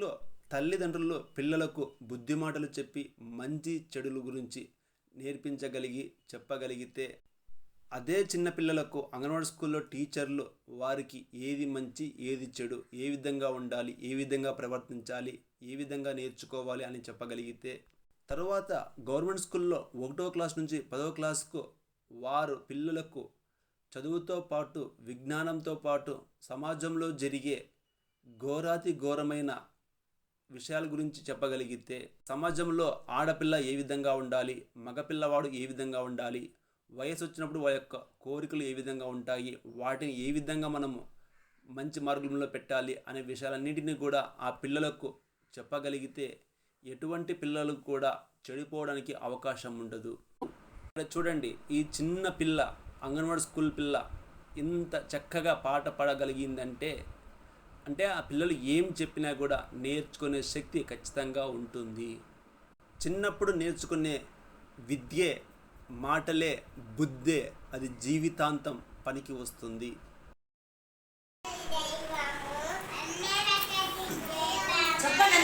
లో తల్లిదండ్రులు పిల్లలకు బుద్ధి మాటలు చెప్పి మంచి చెడుల గురించి నేర్పించగలిగి చెప్పగలిగితే అదే చిన్న పిల్లలకు అంగన్వాడీ స్కూల్లో టీచర్లు వారికి ఏది మంచి ఏది చెడు ఏ విధంగా ఉండాలి ఏ విధంగా ప్రవర్తించాలి ఏ విధంగా నేర్చుకోవాలి అని చెప్పగలిగితే తరువాత గవర్నమెంట్ స్కూల్లో ఒకటో క్లాస్ నుంచి పదవ క్లాస్కు వారు పిల్లలకు చదువుతో పాటు విజ్ఞానంతో పాటు సమాజంలో జరిగే ఘోరాతి ఘోరమైన విషయాల గురించి చెప్పగలిగితే సమాజంలో ఆడపిల్ల ఏ విధంగా ఉండాలి మగపిల్లవాడు ఏ విధంగా ఉండాలి వయసు వచ్చినప్పుడు వారి యొక్క కోరికలు ఏ విధంగా ఉంటాయి వాటిని ఏ విధంగా మనము మంచి మార్గంలో పెట్టాలి అనే విషయాలన్నింటినీ కూడా ఆ పిల్లలకు చెప్పగలిగితే ఎటువంటి పిల్లలకు కూడా చెడిపోవడానికి అవకాశం ఉండదు. ఇక్కడ చూడండి ఈ చిన్న పిల్ల అంగన్వాడీ స్కూల్ పిల్ల ఇంత చక్కగా పాట పాడగలిగిందంటే అంటే ఆ పిల్లలు ఏం చెప్పినా కూడా నేర్చుకునే శక్తి ఖచ్చితంగా ఉంటుంది. చిన్నప్పుడు నేర్చుకునే విద్యే మాటలే బుద్ధే అది జీవితాంతం పనికి వస్తుంది. చెప్పండి